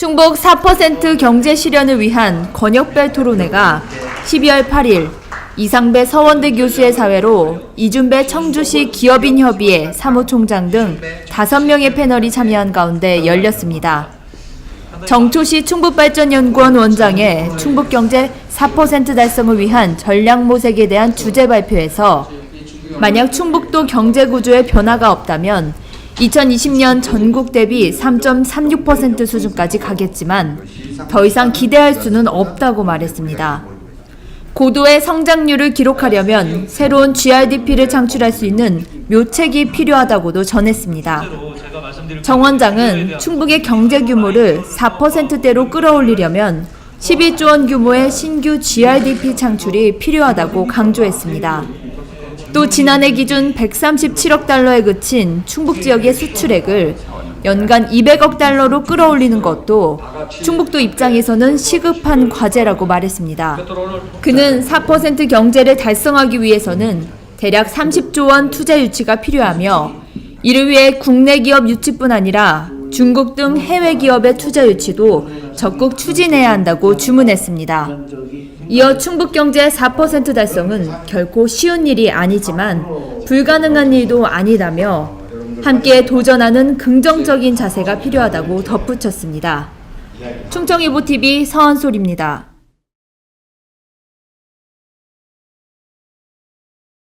충북 4% 경제 실현을 위한 권역별 토론회가 12월 8일 이상배 서원대 교수의 사회로 이준배 청주시 기업인협의회 사무총장 등 5명의 패널이 참여한 가운데 열렸습니다. 정초시 충북발전연구원 원장의 충북경제 4% 달성을 위한 전략 모색에 대한 주제 발표에서 만약 충북도 경제 구조에 변화가 없다면 2020년 전국 대비 3.36% 수준까지 가겠지만 더 이상 기대할 수는 없다고 말했습니다. 고도의 성장률을 기록하려면 새로운 GRDP를 창출할 수 있는 묘책이 필요하다고도 전했습니다. 정 원장은 충북의 경제 규모를 4%대로 끌어올리려면 12조 원 규모의 신규 GRDP 창출이 필요하다고 강조했습니다. 또 지난해 기준 137억 달러에 그친 충북 지역의 수출액을 연간 200억 달러로 끌어올리는 것도 충북도 입장에서는 시급한 과제라고 말했습니다. 그는 4% 경제를 달성하기 위해서는 대략 30조 원 투자 유치가 필요하며 이를 위해 국내 기업 유치뿐 아니라 중국 등 해외 기업의 투자 유치도 적극 추진해야 한다고 주문했습니다. 이어 충북 경제 4% 달성은 결코 쉬운 일이 아니지만 불가능한 일도 아니다며 함께 도전하는 긍정적인 자세가 필요하다고 덧붙였습니다. 충청일보 TV 서한솔입니다.